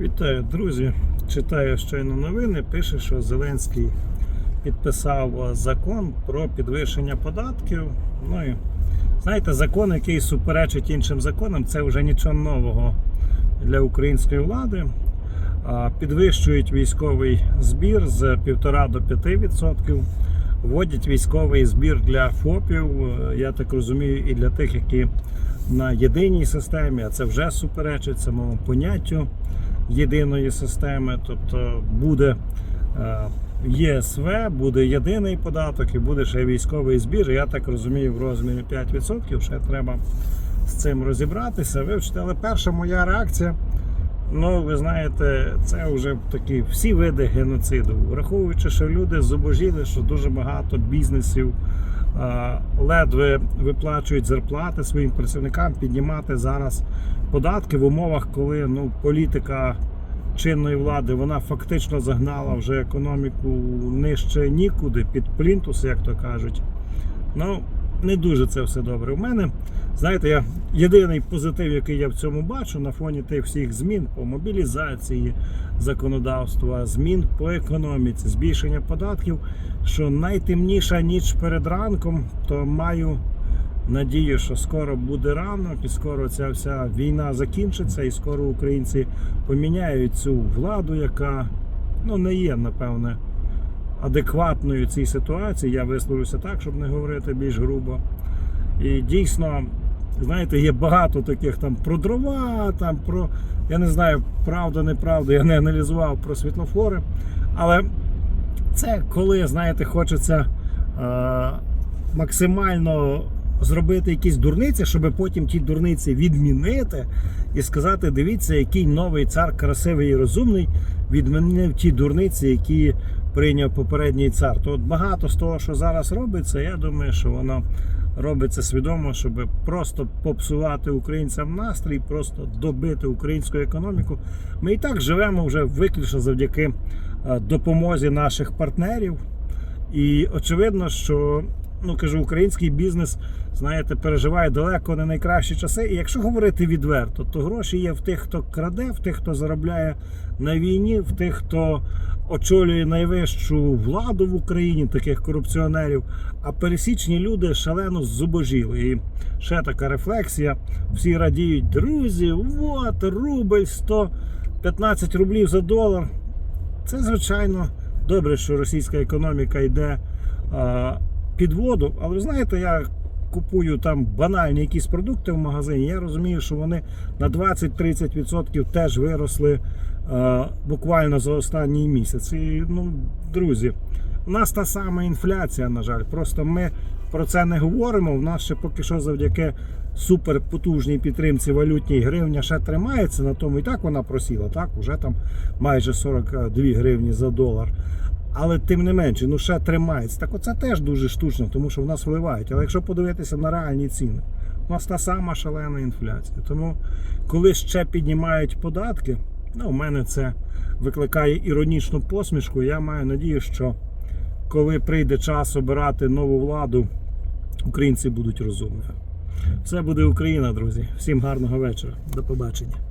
Вітаю, друзі. Читаю щойно новини. Пише, що Зеленський підписав е, закон про підвищення податків. Ну і знаєте, закон, який суперечить іншим законам, це вже нічого нового для української влади. Підвищують військовий збір з 1,5 до 5%. Вводять військовий збір для ФОПів, е, я так розумію, і для тих, які на єдиній системі, а це вже суперечить самому поняттю єдиної системи. Тобто буде е, ЄСВ, буде єдиний податок і буде ще військовий збір. Я так розумію, в розмірі 5%. Ще треба з цим розібратися, вивчити. Але перша моя реакція. Ну, ви знаєте, це вже такі всі види геноциду. Враховуючи, що люди зубожіли, що дуже багато бізнесів ледве виплачують зарплати своїм працівникам, піднімати зараз податки в умовах, коли ну, політика чинної влади вона фактично загнала вже економіку нижче нікуди, під плінтус, як то кажуть. Ну, не дуже це все добре. У мене, знаєте, я єдиний позитив, який я в цьому бачу, на фоні тих всіх змін по мобілізації законодавства, змін по економіці, збільшення податків, що найтемніша ніч перед ранком, то маю надію, що скоро буде ранок, і скоро ця вся війна закінчиться, і скоро українці поміняють цю владу, яка ну, не є, напевне адекватною цій ситуації. Я висловлюся так, щоб не говорити більш грубо. І дійсно, знаєте, є багато таких там про дрова, там про, я не знаю, правда, неправда, я не аналізував про світлофори. Але це коли, знаєте, хочеться е, максимально зробити якісь дурниці, щоб потім ті дурниці відмінити і сказати: дивіться, який новий цар красивий і розумний відмінив ті дурниці, які прийняв попередній цар. То от багато з того, що зараз робиться, я думаю, що воно робиться свідомо, щоб просто попсувати українцям настрій, просто добити українську економіку. Ми і так живемо вже виключно завдяки е, допомозі наших партнерів. І очевидно, що ну кажу, український бізнес, знаєте, переживає далеко не найкращі часи. І якщо говорити відверто, то гроші є в тих, хто краде, в тих, хто заробляє на війні, в тих, хто очолює найвищу владу в Україні, таких корупціонерів. А пересічні люди шалено зубожіли. І ще така рефлексія. Всі радіють, друзі, от рубль 115 рублів за долар. Це звичайно добре, що російська економіка йде під воду. Але ви знаєте, я купую там банальні якісь продукти в магазині. Я розумію, що вони на 20-30% теж виросли а, буквально за останній місяць. І, ну, друзі, у нас та сама інфляція, на жаль. Просто ми про це не говоримо. У нас ще поки що завдяки суперпотужній підтримці валютній гривня ще тримається на тому. І так вона просіла. Так, уже там майже 42 гривні за долар. Але тим не менше, ну ще тримається. Так оце теж дуже штучно, тому що в нас вливають. Але якщо подивитися на реальні ціни, у нас та сама шалена інфляція. Тому коли ще піднімають податки, ну у мене це викликає іронічну посмішку. Я маю надію, що коли прийде час обирати нову владу, українці будуть розумними. Все буде Україна, друзі. Всім гарного вечора. До побачення.